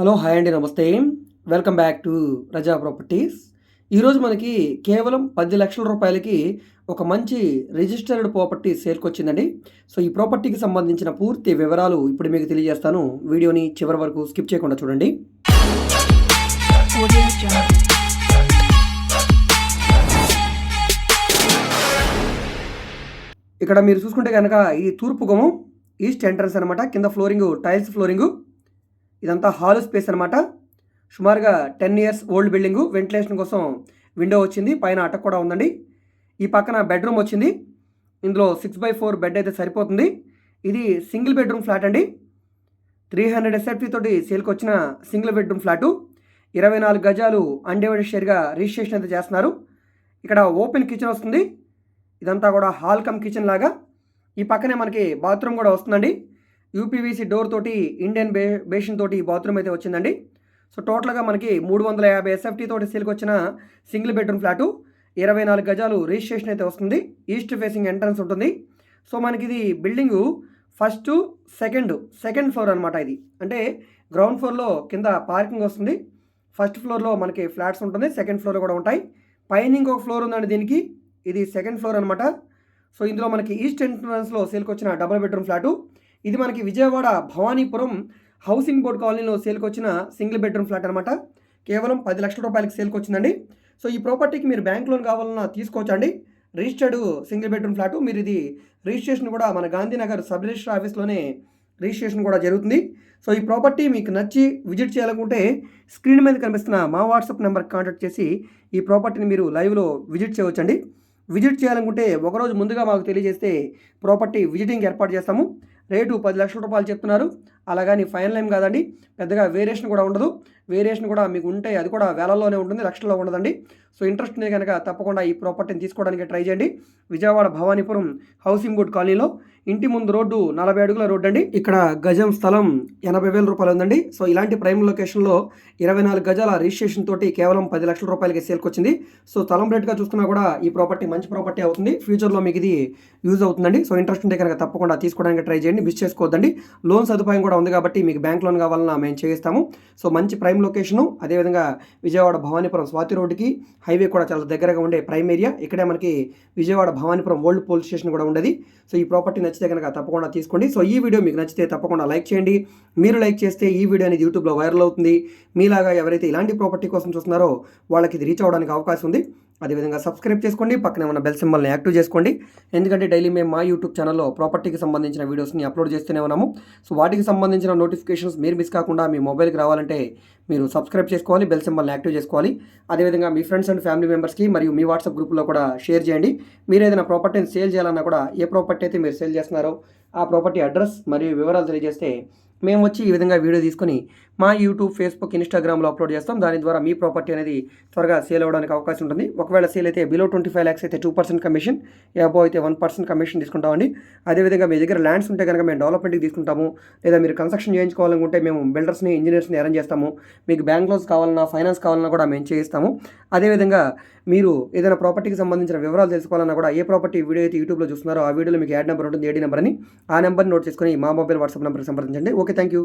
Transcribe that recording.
Hello hi అండి నమస్తే. Welcome back to Raza properties. ఈరోజు మనకి కేవలం పది లక్షల రూపాయలకి ఒక మంచి రిజిస్టర్డ్ ప్రాపర్టీ సేల్కి వచ్చిందండి సో ఈ ప్రాపర్టీకి సంబంధించిన పూర్తి వివరాలు ఇప్పుడు మీకు తెలియజేస్తాను. వీడియోని చివరి వరకు స్కిప్ చేయకుండా చూడండి. ఇక్కడ మీరు చూసుకుంటే కనుక ఇది తూర్పు గుమం ఈస్ట్ ఎంట్రన్స్ అనమాట కింద ఫ్లోరింగ్ టైల్స్ ఫ్లోరింగు. ఇదంతా హాల్ స్పేస్ అనమాట సుమారుగా ten years old building ventilation కోసం విండో వచ్చింది. పైన అటక్ కూడా ఉందండి. ఈ పక్కన బెడ్రూమ్ వచ్చింది. ఇందులో సిక్స్ బై ఫోర్ బెడ్ అయితే సరిపోతుంది. ఇది సింగిల్ బెడ్రూమ్ ఫ్లాట్ అండి. త్రీ హండ్రెడ్ ఎస్ఎఫ్టీ తోటి సేల్కి వచ్చిన సింగిల్ బెడ్రూమ్ ఫ్లాటు. ఇరవై నాలుగు గజాలు అన్డివైడెడ్ షేర్గా రిజిస్ట్రేషన్ అయితే చేస్తున్నారు. ఇక్కడ ఓపెన్ కిచెన్ వస్తుంది. ఇదంతా కూడా హాల్ కమ్ కిచెన్ లాగా. ఈ పక్కనే మనకి బాత్రూమ్ కూడా వస్తుందండి. యూపీవీసీ డోర్ తోటి ఇండియన్ బే బేషన్ తోటి బాత్రూమ్ అయితే వచ్చిందండి. సో టోటల్గా మనకి మూడు వందల యాభై ఎస్ఎఫ్టీ తోటి సేల్కి వచ్చిన సింగిల్ బెడ్రూమ్ ఫ్లాటు ఇరవై నాలుగు గజాలు రిజిస్ట్రేషన్ అయితే వస్తుంది. ఈస్ట్ ఫేసింగ్ ఎంట్రన్స్ ఉంటుంది. సో మనకి ఇది building first second second floor అనమాట ఇది. అంటే గ్రౌండ్ ఫ్లోర్లో కింద పార్కింగ్ వస్తుంది. ఫస్ట్ ఫ్లోర్లో మనకి ఫ్లాట్స్ ఉంటుంది. సెకండ్ ఫ్లోర్ కూడా ఉంటాయి. పైన ఇంకొక ఫ్లోర్ ఉందండి దీనికి. ఇది సెకండ్ ఫ్లోర్ అనమాట సో ఇందులో మనకి ఈస్ట్ ఎంట్రన్స్లో సేల్కి వచ్చిన డబుల్ బెడ్రూమ్ ఫ్లాటు. ఇది మనకి విజయవాడ భవానీపురం హౌసింగ్ బోర్డ్ కాలనీలో సేల్కి వచ్చిన సింగిల్ బెడ్రూమ్ ఫ్లాట్ అనమాట కేవలం పది లక్షల రూపాయలకి సేల్కి వచ్చిందండి సో ఈ ప్రాపర్టీకి మీరు బ్యాంక్ లోన్ కావాలన్నా తీసుకోవచ్చండి. Registered single bedroom flat. మీరు ఇది రిజిస్ట్రేషన్ కూడా మన గాంధీనగర్ సబ్ రిజిస్టర్ ఆఫీస్లోనే రిజిస్ట్రేషన్ కూడా జరుగుతుంది. సో ఈ ప్రాపర్టీ మీకు నచ్చి విజిట్ చేయాలనుకుంటే స్క్రీన్ మీద కనిపిస్తున్న మా వాట్సాప్ నెంబర్కి కాంటాక్ట్ చేసి ఈ ప్రాపర్టీని మీరు లైవ్లో విజిట్ చేయవచ్చండి. విజిట్ చేయాలనుకుంటే ఒకరోజు ముందుగా మాకు తెలియజేస్తే ప్రాపర్టీ విజిటింగ్ ఏర్పాటు చేస్తాము. రేటు పది లక్షల రూపాయలు చెప్తున్నారు. అలాగని ఫైనల్ ఏం కాదండి. పెద్దగా వేరియేషన్ కూడా ఉండదు. వేరియేషన్ కూడా మీకు ఉంటే అది కూడా వేలల్లోనే ఉంటుంది లక్షల్లో ఉండదండి. సో ఇంట్రెస్ట్ ఉంది కనుక తప్పకుండా ఈ ప్రాపర్టీని తీసుకోవడానికి ట్రై చేయండి. విజయవాడ భవానీపురం హౌసింగ్ బోర్డ్ కాలనీలో ఇంటి ముందు రోడ్డు నలభై అడుగుల రోడ్డు అండి. ఇక్కడ గజం స్థలం ఎనభై వేల రూపాయలు ఉందండి. సో ఇలాంటి ప్రైమ్ లొకేషన్లో ఇరవై నాలుగు గజాల రిజిస్ట్రేషన్ తోటి కేవలం పది లక్షల రూపాయలకి సేల్కి వచ్చింది. సో స్థలం రేట్గా చూసుకున్నా కూడా ఈ ప్రాపర్టీ మంచి ప్రాపర్టీ అవుతుంది. ఫ్యూచర్లో మీకు ఇది యూజ్ అవుతుందండి. సో ఇంట్రెస్ట్ ఉంటే కనుక తప్పకుండా తీసుకోవడానికి ట్రై చేయండి. మిస్ చేసుకోవద్దండి. లోన్ సదుపాయం కూడా ఉంది కాబట్టి మీకు బ్యాంక్ లోన్ కావాలన్నా మేము చేయిస్తాము. సో మంచి ప్రైమ్ లొకేషను అదేవిధంగా విజయవాడ భవానీపురం స్వాతి రోడ్డుకి హైవే కూడా చాలా దగ్గరగా ఉండే ప్రైమ్ ఏరియా. ఇక్కడే మనకి Vijayawada Bhavanipuram old police station కూడా ఉండేది. సో ఈ ప్రాపర్టీ నచ్చితే కనుక తప్పకుండా తీసుకోండి. సో ఈ వీడియో మీకు నచ్చితే తప్పకుండా లైక్ చేయండి. మీరు లైక్ చేస్తే ఈ వీడియో అనేది యూట్యూబ్లో వైరల్ అవుతుంది. మీలాగా ఎవరైతే ఇలాంటి ప్రాపర్టీ కోసం చూస్తున్నారో వాళ్ళకి ఇది రీచ్ అవ్వడానికి అవకాశం ఉంది. అదేవిధంగా సబ్స్క్రైబ్ చేసుకోండి పక్కనే ఉన్న బెల్ సింబల్ని యాక్టివ్ చేసుకోండి. ఎందుకంటే డైలీ మేము మా యూట్యూబ్ ఛానల్లో ప్రాపర్టీకి సంబంధించిన వీడియోస్ని అప్లోడ్ చేస్తూనే ఉన్నాము. సో వాటికి సంబంధించిన నోటిఫికేషన్స్ మీరు మిస్ కాకుండా మీ మొబైల్కి రావాలంటే మీరు సబ్స్క్రైబ్ చేసుకోవాలి బెల్ సింబల్ని యాక్టివ్ చేసుకోవాలి. అదేవిధంగా మీ ఫ్రెండ్స్ అండ్ ఫ్యామిలీ మెంబర్స్కి మరియు మీ వాట్సాప్ గ్రూప్లో కూడా షేర్ చేయండి. మీరు ఏదైనా ప్రాపర్టీని సేల్ చేయాలన్నా కూడా ఏ ప్రాపర్టీ అయితే మీరు సేల్ చేస్తున్నారో ఆ ప్రాపర్టీ అడ్రస్ మరియు వివరాలు తెలియజేస్తే మేము వచ్చి ఈ విధంగా వీడియో తీసుకొని మా యూట్యూబ్ ఫేస్బుక్ ఇన్స్టాగ్రామ్లో అప్లోడ్ చేస్తాం. దాని ద్వారా మీ ప్రాపర్టీ అనేది త్వరగా సేల్ అవ్వడానికి అవకాశం ఉంటుంది. ఒకవేళ సేల్ అయితే బిలో ట్వంటీ ఫైవ్ ల్యాక్స్ అయితే టూ పర్సెంట్ కమిషన్ అబో అయితే వన్ పర్సెంట్ కమిషన్ తీసుకుంటామండి. అదేవిధంగా మీ దగ్గర ల్యాండ్స్ ఉంటే కనుక మేము డెవలప్మెంట్కి తీసుకుంటాము. లేదా మీరు కన్స్ట్రక్షన్ చేయించుకోవాలనుకుంటే మేము బిల్డర్స్ని ఇంజనీర్స్ని అరేంజ్ చేస్తాము. మీకు బ్యాంక్ లోన్స్ కావాలన్నా ఫైనాన్స్ కావాలన్నా కూడా మేము చేయిస్తాము. అదేవిధంగా మీరు ఏదైనా ప్రాపర్టీకి సంబంధించిన వివరాలు తెలుసుకోవాలన్నా కూడా ఏ ప్రాపర్టీ వీడియో అయితే యూట్యూబ్లో చూస్తున్నారో ఆ వీడియోలో మీకు యాడ్ నెంబర్ ఉంటుంది ఏడీ నెంబర్ అని. ఆ నెంబర్ నోట్ చేసుకుని మా మొబైల్ వాట్సాప్ నెంబర్కి సంప్రదించండి. Okay okay thank you